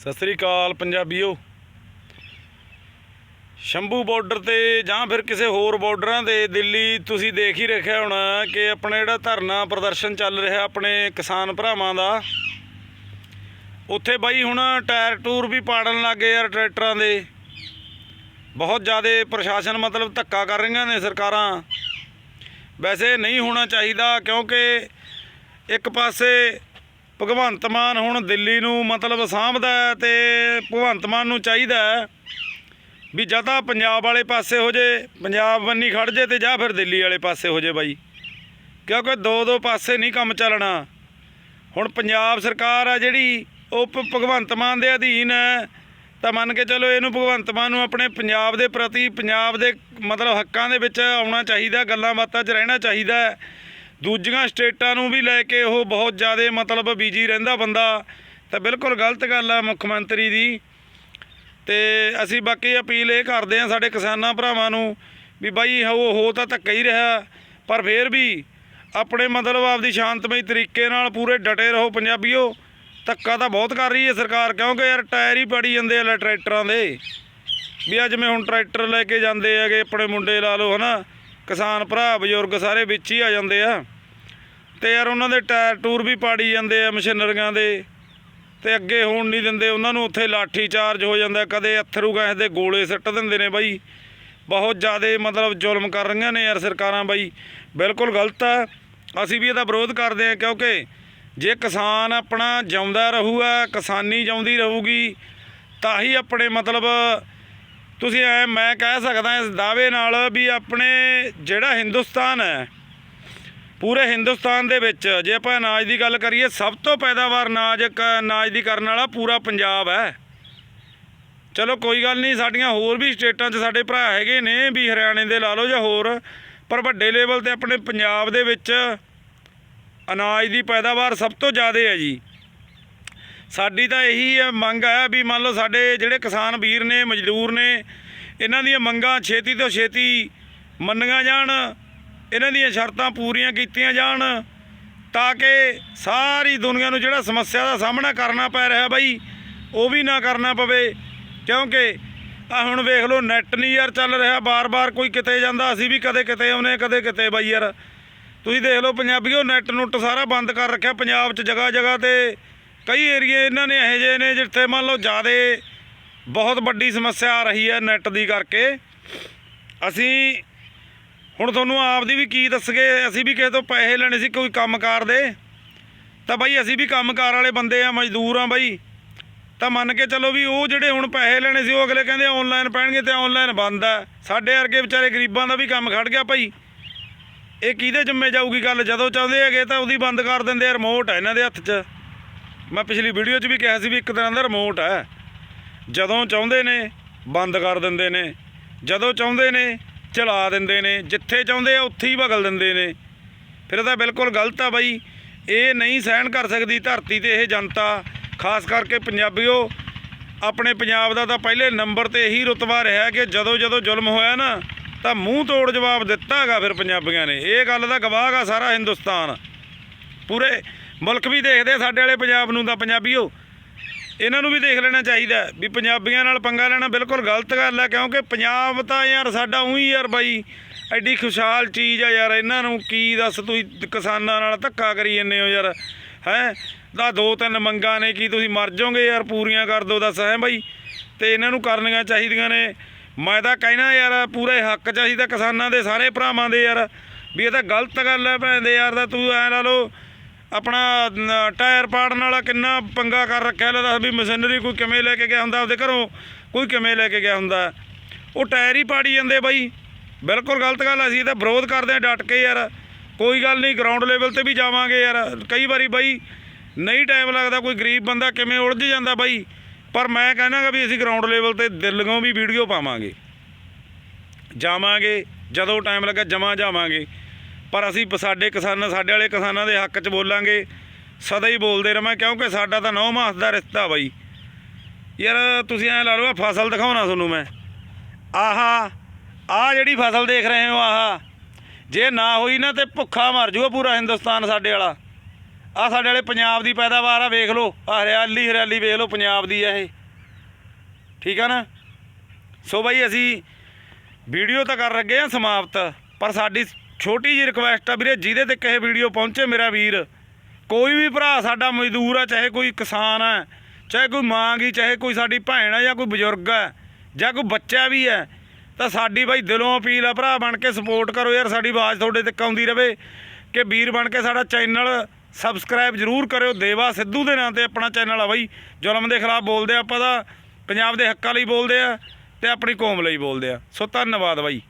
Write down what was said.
ਸਤਿ ਸ੍ਰੀ ਅਕਾਲ ਪੰਜਾਬੀਓ। Shambhu border ਤੇ ਜਾਂ ਫਿਰ ਕਿਸੇ ਹੋਰ ਬਾਰਡਰਾਂ ਤੇ ਦਿੱਲੀ, ਤੁਸੀਂ ਦੇਖ ਹੀ ਰੱਖਿਆ ਹੋਣਾ ਕਿ ਆਪਣਾ ਜਿਹੜਾ ਧਰਨਾ ਪ੍ਰਦਰਸ਼ਨ ਚੱਲ ਰਿਹਾ ਆਪਣੇ ਕਿਸਾਨ ਭਰਾਵਾਂ ਦਾ। ਉੱਥੇ ਬਾਈ ਹੁਣ ਟਾਇਰ ਟੂਰ ਵੀ ਪਾੜਨ ਲੱਗੇ ਯਾਰ ਟਰੈਕਟਰਾਂ ਦੇ। ਬਹੁਤ ਜ਼ਿਆਦਾ ਪ੍ਰਸ਼ਾਸਨ ਮਤਲਬ ਧੱਕਾ ਕਰ ਰਹੀਆਂ ਨੇ ਸਰਕਾਰਾਂ। ਵੈਸੇ ਨਹੀਂ ਹੋਣਾ ਚਾਹੀਦਾ ਕਿਉਂਕਿ ਇੱਕ ਪਾਸੇ ਭਗਵੰਤ ਮਾਨ ਹੁਣ ਦਿੱਲੀ ਨੂੰ ਮਤਲਬ ਸਾਂਭਦਾ ਹੈ ਤੇ ਭਗਵੰਤ ਮਾਨ ਨੂੰ ਚਾਹੀਦਾ ਹੈ ਵੀ ਜਾਂ ਤਾਂ ਪੰਜਾਬ ਵਾਲੇ ਪਾਸੇ ਹੋ ਜੇ, ਪੰਜਾਬ ਬੰਨੀ ਖੜ ਜੇ ਤੇ ਜਾਂ ਫਿਰ ਦਿੱਲੀ ਵਾਲੇ ਪਾਸੇ ਹੋ ਜੇ ਬਾਈ। ਕਿਉਂਕਿ ਦੋ ਦੋ ਪਾਸੇ ਨਹੀਂ ਕੰਮ ਚੱਲਣਾ। ਹੁਣ ਪੰਜਾਬ ਸਰਕਾਰ ਆ ਜਿਹੜੀ, ਉਹ ਭ- ਭਗਵੰਤ ਮਾਨ ਦੇ ਅਧੀਨ ਹੈ। ਤਾਂ ਮੰਨ ਕੇ ਚਲੋ ਇਹਨੂੰ ਭਗਵੰਤ ਮਾਨ ਨੂੰ ਆਪਣੇ ਪੰਜਾਬ ਦੇ ਪ੍ਰਤੀ, ਪੰਜਾਬ ਦੇ ਮਤਲਬ ਹੱਕਾਂ ਦੇ ਵਿੱਚ ਆਉਣਾ ਚਾਹੀਦਾ, ਗੱਲਾਂ ਬਾਤਾਂ 'ਚ ਰਹਿਣਾ ਚਾਹੀਦਾ ਦੂਜੀਆਂ ਸਟੇਟਾਂ ਨੂੰ ਵੀ ਲੈ ਕੇ ਉਹ ਬਹੁਤ ਜ਼ਿਆਦਾ ਮਤਲਬ ਬਿਜ਼ੀ ਰਹਿੰਦਾ ਬੰਦਾ। ਤਾਂ ਬਿਲਕੁਲ ਗਲਤ ਗੱਲ ਆ ਮੁੱਖ ਮੰਤਰੀ ਦੀ। ਤੇ ਅਸੀਂ ਬਾਕੀ ਅਪੀਲ ਇਹ ਕਰਦੇ ਹਾਂ ਸਾਡੇ ਕਿਸਾਨਾਂ ਭਰਾਵਾਂ ਨੂੰ ਵੀ ਬਾਈ ਹੋ ਹੋ ਤਾਂ ਧੱਕਾ ਹੀ ਰਿਹਾ, ਪਰ ਫੇਰ ਵੀ ਆਪਣੇ ਮਤਲਬ ਆਪਦੀ ਸ਼ਾਂਤਮਈ ਤਰੀਕੇ ਨਾਲ ਪੂਰੇ ਡਟੇ ਰਹੋ ਪੰਜਾਬੀਓ। ਧੱਕਾ ਤਾਂ ਬਹੁਤ ਕਰ ਰਹੀ ਹੈ ਸਰਕਾਰ, ਕਿਉਂਕਿ ਯਾਰ ਟਾਇਰ ਹੀ ਪੜੀ ਜਾਂਦੇ ਆ ਲੈ ਟਰੈਕਟਰਾਂ ਦੇ। ਵੀ ਅੱਜ ਮੈਂ ਹੁਣ ਟਰੈਕਟਰ ਲੈ ਕੇ ਜਾਂਦੇ ਹੈਗੇ, ਆਪਣੇ ਮੁੰਡੇ ਲਾ ਲਓ, ਹਨਾ। ਕਿਸਾਨ ਭਰਾ, ਬਜ਼ੁਰਗ ਸਾਰੇ ਵਿੱਚ ਹੀ ਆ ਜਾਂਦੇ ਆ। ਤੇ ਯਾਰ ਉਹਨਾਂ ਦੇ ਟਾਇਰ ਟੂਰ ਵੀ ਪਾੜੀ ਜਾਂਦੇ ਆ ਮਸ਼ੀਨਰੀਆਂ ਦੇ। ਤੇ ਅੱਗੇ ਹੋਣ ਨਹੀਂ ਦਿੰਦੇ, ਉਹਨਾਂ ਨੂੰ ਉੱਥੇ ਲਾਠੀ ਚਾਰਜ ਹੋ ਜਾਂਦਾ, ਕਦੇ ਅਥਰੂ ਗੈਸ ਦੇ ਗੋਲੇ ਸਿੱਟ ਦਿੰਦੇ ਨੇ ਬਾਈ। ਬਹੁਤ ਜ਼ਿਆਦਾ ਮਤਲਬ ਜ਼ੁਲਮ ਕਰ ਰਹੀਆਂ ਨੇ ਯਾਰ ਸਰਕਾਰਾਂ ਬਾਈ। ਬਿਲਕੁਲ ਗਲਤ ਆ। ਅਸੀਂ ਵੀ ਇਹਦਾ ਵਿਰੋਧ ਕਰਦੇ ਹਾਂ, ਕਿਉਂਕਿ ਜੇ ਕਿਸਾਨ ਆਪਣਾ ਜਿਉਂਦਾ ਰਹੂਗਾ, ਕਿਸਾਨੀ ਜਿਉਂਦੀ ਰਹੂਗੀ, ਤਾਂ ਹੀ ਆਪਣੇ ਮਤਲਬ ਤੁਸੀਂ ਐ ਮੈਂ ਕਹਿ ਸਕਦਾ ਇਸ ਦਾਅਵੇ ਨਾਲ ਵੀ ਆਪਣੇ ਜਿਹੜਾ ਹਿੰਦੁਸਤਾਨ ਹੈ, ਪੂਰੇ ਹਿੰਦੁਸਤਾਨ ਦੇ ਵਿੱਚ, ਜੇ ਆਪਾਂ ਅਨਾਜ ਦੀ ਗੱਲ ਕਰੀਏ, ਸਭ ਤੋਂ ਪੈਦਾਵਾਰ ਅਨਾਜ ਕ- ਅਨਾਜ ਦੀ ਕਰਨ ਵਾਲਾ ਪੂਰਾ ਪੰਜਾਬ ਹੈ। ਚਲੋ ਕੋਈ ਗੱਲ ਨਹੀਂ, ਸਾਡੀਆਂ ਹੋਰ ਵੀ ਸਟੇਟਾਂ 'ਚ ਸਾਡੇ ਭਰਾ ਹੈਗੇ ਨੇ, ਵੀ ਹਰਿਆਣੇ ਦੇ ਲਾ ਲਓ ਜਾਂ ਹੋਰ, ਪਰ ਵੱਡੇ ਲੈਵਲ ਤੇ ਆਪਣੇ ਪੰਜਾਬ ਦੇ ਵਿੱਚ ਅਨਾਜ ਦੀ ਪੈਦਾਵਾਰ ਸਭ ਤੋਂ ਜ਼ਿਆਦਾ ਹੈ ਜੀ। ਸਾਡੀ ਤਾਂ ਇਹੀ ਹੈ, ਮੰਗ ਹੈ ਵੀ ਮੰਨ ਲਓ ਸਾਡੇ ਜਿਹੜੇ ਕਿਸਾਨ ਵੀਰ ਨੇ, ਮਜ਼ਦੂਰ ਨੇ, ਇਹਨਾਂ ਦੀਆਂ ਮੰਗਾਂ ਛੇਤੀ ਤੋਂ ਛੇਤੀ ਮੰਨੀਆਂ ਜਾਣ, ਇਹਨਾਂ ਦੀਆਂ ਸ਼ਰਤਾਂ ਪੂਰੀਆਂ ਕੀਤੀਆਂ ਜਾਣ, ਤਾਂ ਕਿ ਸਾਰੀ ਦੁਨੀਆ ਨੂੰ ਜਿਹੜਾ ਸਮੱਸਿਆ ਦਾ ਸਾਹਮਣਾ ਕਰਨਾ ਪੈ ਰਿਹਾ ਬਾਈ, ਉਹ ਵੀ ਨਾ ਕਰਨਾ ਪਵੇ। ਕਿਉਂਕਿ ਆ ਹੁਣ ਵੇਖ ਲਓ ਨੈਟ ਨਹੀਂ ਯਾਰ ਚੱਲ ਰਿਹਾ, ਬਾਰ-ਬਾਰ ਕੋਈ ਕਿਤੇ ਜਾਂਦਾ, ਅਸੀਂ ਵੀ ਕਦੇ ਕਿਤੇ ਆਉਨੇ ਕਦੇ ਕਿਤੇ ਬਾਈ ਯਾਰ। ਤੁਸੀਂ ਦੇਖ ਲਓ, ਪੰਜਾਬੀਓ ਨੈਟ ਨੁੱਟ ਸਾਰਾ ਬੰਦ ਕਰ ਰੱਖਿਆ, ਪੰਜਾਬ 'ਚ ਜਗ੍ਹਾ ਜਗ੍ਹਾ ਤੇ ਕਈ ਏਰੀਏ ਇਹਨਾਂ ਨੇ ਇਹੋ ਜਿਹੇ ਨੇ ਜਿੱਥੇ ਮੰਨ ਲਓ ਜ਼ਿਆਦਾ ਬਹੁਤ ਵੱਡੀ ਸਮੱਸਿਆ ਆ ਰਹੀ ਹੈ ਨੈੱਟ ਦੀ ਕਰਕੇ। ਅਸੀਂ ਹੁਣ ਤੁਹਾਨੂੰ ਆਪਦੀ ਵੀ ਕੀ ਦੱਸਗੇ, ਅਸੀਂ ਵੀ ਕਿਸੇ ਤੋਂ ਪੈਸੇ ਲੈਣੇ ਸੀ ਕੋਈ ਕੰਮਕਾਰ ਦੇ। ਤਾਂ ਬਾਈ ਅਸੀਂ ਵੀ ਕੰਮਕਾਰ ਵਾਲੇ ਬੰਦੇ ਆ, ਮਜ਼ਦੂਰ ਆ ਬਾਈ। ਤਾਂ ਮੰਨ ਕੇ ਚੱਲੋ ਵੀ ਉਹ ਜਿਹੜੇ ਹੁਣ ਪੈਸੇ ਲੈਣੇ ਸੀ, ਉਹ ਅਗਲੇ ਕਹਿੰਦੇ ਆਨਲਾਈਨ ਪੈਣਗੇ ਤੇ ਆਨਲਾਈਨ ਬੰਦ ਆ। ਸਾਡੇ ਵਰਗੇ ਵਿਚਾਰੇ ਗਰੀਬਾਂ ਦਾ ਵੀ ਕੰਮ ਖੜ ਗਿਆ ਭਾਈ। ਇਹ ਕਿਹਦੇ ਜਿੰਮੇ ਜਾਊਗੀ ਗੱਲ? ਜਦੋਂ ਚਾਹੁੰਦੇ ਹੈਗੇ ਤਾਂ ਉਹਦੀ ਬੰਦ ਕਰ ਦਿੰਦੇ ਆ ਰਿਮੋਟ ਹੈ ਇਹਨਾਂ ਦੇ ਹੱਥ 'ਚ। ਮੈਂ ਪਿਛਲੀ ਵੀਡੀਓ 'ਚ ਵੀ ਕਿਹਾ ਸੀ ਵੀ ਇੱਕ ਤਰ੍ਹਾਂ ਦਾ ਰਿਮੋਟ ਹੈ। ਜਦੋਂ ਚਾਹੁੰਦੇ ਨੇ, ਬੰਦ ਕਰ ਦਿੰਦੇ ਨੇ। ਜਦੋਂ ਚਾਹੁੰਦੇ ਨੇ, ਚਲਾ ਦਿੰਦੇ ਨੇ। ਜਿੱਥੇ ਚਾਹੁੰਦੇ ਆ, ਉੱਥੇ ਹੀ ਭਗਲ ਦਿੰਦੇ ਨੇ। ਫਿਰ ਇਹ ਤਾਂ ਬਿਲਕੁਲ ਗਲਤ ਆ ਬਾਈ। ਇਹ ਨਹੀਂ ਸਹਿਣ ਕਰ ਸਕਦੀ ਧਰਤੀ ਤੇ ਇਹ ਜਨਤਾ। ਖਾਸ ਕਰਕੇ ਪੰਜਾਬੀਓ, ਆਪਣੇ ਪੰਜਾਬ ਦਾ ਤਾਂ ਪਹਿਲੇ ਨੰਬਰ ਤੇ ਇਹੀ ਰੁਤਬਾ ਰਿਹਾ ਕਿ ਜਦੋਂ ਜਦੋਂ ਜ਼ੁਲਮ ਹੋਇਆ ਨਾ, ਤਾਂ ਮੂੰਹ ਤੋੜ ਜਵਾਬ ਦਿੱਤਾ ਹੈਗਾ ਫਿਰ ਪੰਜਾਬੀਆਂ ਨੇ। ਇਹ ਗੱਲ ਦਾ ਗਵਾਹ ਆ ਸਾਰਾ ਹਿੰਦੁਸਤਾਨ। ਪੂਰੇ ਮੁਲਕ ਵੀ ਦੇਖਦੇ ਸਾਡੇ ਵਾਲੇ ਪੰਜਾਬ ਨੂੰ ਤਾਂ ਪੰਜਾਬੀਓ। ਇਹਨਾਂ ਨੂੰ ਵੀ ਦੇਖ ਲੈਣਾ ਚਾਹੀਦਾ ਵੀ ਪੰਜਾਬੀਆਂ ਨਾਲ ਪੰਗਾ ਲੈਣਾ ਬਿਲਕੁਲ ਗਲਤ ਗੱਲ ਹੈ, ਕਿਉਂਕਿ ਪੰਜਾਬ ਤਾਂ ਯਾਰ ਸਾਡਾ ਉਹੀ ਯਾਰ ਬਾਈ, ਐਡੀ ਖੁਸ਼ਹਾਲ ਚੀਜ਼ ਆ ਯਾਰ, ਇਹਨਾਂ ਨੂੰ ਕੀ ਦੱਸ ਤੁਸੀਂ ਕਿਸਾਨਾਂ ਨਾਲ ਧੱਕਾ ਕਰੀ ਜੰਨੇ ਹੋ ਯਾਰ, ਹੈ? ਦਾ ਦੋ ਤਿੰਨ ਮੰਗਾਂ ਨੇ ਕੀ ਤੁਸੀਂ ਮਰ ਜਾਓਗੇ ਯਾਰ, ਪੂਰੀਆਂ ਕਰ ਦਿਓ ਦੱਸ, ਹੈ ਬਾਈ? ਤੇ ਇਹਨਾਂ ਨੂੰ ਕਰਨੀਆਂ ਚਾਹੀਦੀਆਂ ਨੇ। ਮੈਂ ਤਾਂ ਕਹਿਣਾ ਯਾਰ, ਪੂਰੇ ਹੱਕ ਚਾਹੀਦਾ ਕਿਸਾਨਾਂ ਦੇ, ਸਾਰੇ ਭਰਾਵਾਂ ਦੇ ਯਾਰ, ਵੀ ਇਹ ਤਾਂ ਗਲਤ ਗੱਲ ਹੈ ਭੈਣ ਦੇ ਯਾਰ ਦਾ ਤੂੰ ਐ ਲਾ ਲਓ ਆਪਣਾ ਟਾਇਰ ਪਾੜਨ ਵਾਲਾ ਕਿੰਨਾ ਪੰਗਾ ਕਰ ਰੱਖਿਆ ਲੱਗਦਾ ਵੀ ਮਸ਼ੀਨਰੀ ਕੋਈ ਕਿਵੇਂ ਲੈ ਕੇ ਗਿਆ ਹੁੰਦਾ ਆਪਦੇ ਘਰੋਂ? ਕੋਈ ਕਿਵੇਂ ਲੈ ਕੇ ਗਿਆ ਹੁੰਦਾ? ਉਹ ਟਾਇਰ ਹੀ ਪਾੜੀ ਜਾਂਦੇ ਬਾਈ। ਬਿਲਕੁਲ ਗਲਤ ਗੱਲ ਅਸੀਂ ਤਾਂ ਵਿਰੋਧ ਕਰਦੇ ਆ, ਡਟ ਕੇ ਯਾਰ। ਕੋਈ ਗੱਲ ਨਹੀਂ ਗਰਾਊਂਡ ਲੈਵਲ ਤੇ ਵੀ ਜਾਵਾਂਗੇ ਯਾਰ। ਕਈ ਵਾਰੀ ਬਾਈ, ਨਹੀਂ ਟਾਈਮ ਲੱਗਦਾ, ਕੋਈ ਗਰੀਬ ਬੰਦਾ ਕਿਵੇਂ ਉਲਝ ਜਾਂਦਾ ਬਾਈ? ਪਰ ਮੈਂ ਕਹਿਣਾਗਾ ਵੀ ਅਸੀਂ ਗਰਾਊਂਡ ਲੈਵਲ ਤੇ ਦਿਲੋਂ ਵੀ ਵੀਡੀਓ ਪਾਵਾਂਗੇ। ਜਾਵਾਂਗੇ, ਜਦੋਂ ਟਾਈਮ ਲੱਗਾ ਜਮਾ ਜਾਵਾਂਗੇ। ਪਰ ਅਸੀਂ ਸਾਡੇ ਕਿਸਾਨਾਂ, ਸਾਡੇ ਵਾਲੇ ਕਿਸਾਨਾਂ ਦੇ ਹੱਕ 'ਚ ਬੋਲਾਂਗੇ, ਸਦਾ ਹੀ ਬੋਲਦੇ ਰਵਾਂ, ਕਿਉਂਕਿ ਸਾਡਾ ਤਾਂ ਨੌ ਮਾਸ ਦਾ ਰਿਸ਼ਤਾ ਬਾਈ। ਯਾਰ ਤੁਸੀਂ ਐ ਲਾ ਲਓ ਫਸਲ ਦਿਖਾਉਣਾ ਤੁਹਾਨੂੰ ਮੈਂ। ਆਹਾ ਆ ਜਿਹੜੀ ਫਸਲ ਦੇਖ ਰਹੇ ਹੋ, ਆਹਾ। ਜੇ ਨਾ ਹੋਈ ਨਾ ਤੇ ਭੁੱਖਾ ਮਰ ਜੂਗਾ ਪੂਰਾ ਹਿੰਦੁਸਤਾਨ ਸਾਡੇ ਵਾਲਾ। ਆ ਸਾਡੇ ਵਾਲੇ ਪੰਜਾਬ ਦੀ ਪੈਦਾਵਾਰ ਆ, ਵੇਖ ਲਓ। ਆ ਹਰਿਆਲੀ ਹਰਿਆਲੀ ਵੇਖ ਲਓ, ਪੰਜਾਬ ਦੀ ਆ ਇਹ। ਠੀਕ ਆ ਨਾ? ਸੋ ਬਾਈ ਅਸੀਂ ਵੀਡੀਓ ਤਾਂ ਕਰ ਲੱਗੇ ਆ ਸਮਾਪਤ, ਪਰ ਸਾਡੀ ਛੋਟੀ ਜਿਹੀ ਰਿਕੁਐਸਟ ਆ ਵੀਰੇ, ਜਿਹਦੇ ਤੇ ਕਿਸੇ ਵੀਡੀਓ ਪਹੁੰਚੇ ਮੇਰਾ ਵੀਰ। ਕੋਈ ਵੀ ਭਰਾ ਸਾਡਾ ਮਜ਼ਦੂਰ ਆ, ਚਾਹੇ ਕੋਈ ਕਿਸਾਨ ਆ, ਚਾਹੇ ਕੋਈ ਮਾਂ ਗੀ ਚਾਹੇ ਕੋਈ ਸਾਡੀ ਭੈਣ ਆ ਜਾਂ ਕੋਈ ਬਜ਼ੁਰਗ ਆ, ਜਾਂ ਕੋਈ ਬੱਚਾ ਵੀ ਹੈ ਤਾਂ ਸਾਡੀ ਬਾਈ ਦਿਲੋਂ ਅਪੀਲ ਆ ਭਰਾ ਬਣ ਕੇ ਸਪੋਰਟ ਕਰੋ ਯਾਰ, ਸਾਡੀ ਆਵਾਜ਼ ਤੁਹਾਡੇ ਤੱਕ ਆਉਂਦੀ ਰਵੇ, ਕਿ ਵੀਰ ਬਣ ਕੇ ਸਾਡਾ ਚੈਨਲ ਸਬਸਕ੍ਰਾਈਬ ਜ਼ਰੂਰ ਕਰਿਓ, ਦੇਵਾ ਸਿੱਧੂ ਦੇ ਨਾਂ ਤੇ ਆਪਣਾ ਚੈਨਲ ਆ ਬਾਈ, ਜ਼ੁਲਮ ਦੇ ਖਿਲਾਫ ਬੋਲਦੇ ਆ ਆਪਾਂ ਤਾਂ, ਪੰਜਾਬ ਦੇ ਹੱਕਾਂ ਲਈ ਬੋਲਦੇ ਆ ਤੇ ਆਪਣੀ ਕੌਮ ਲਈ ਬੋਲਦੇ ਆ। ਸੋ ਧੰਨਵਾਦ ਬਾਈ।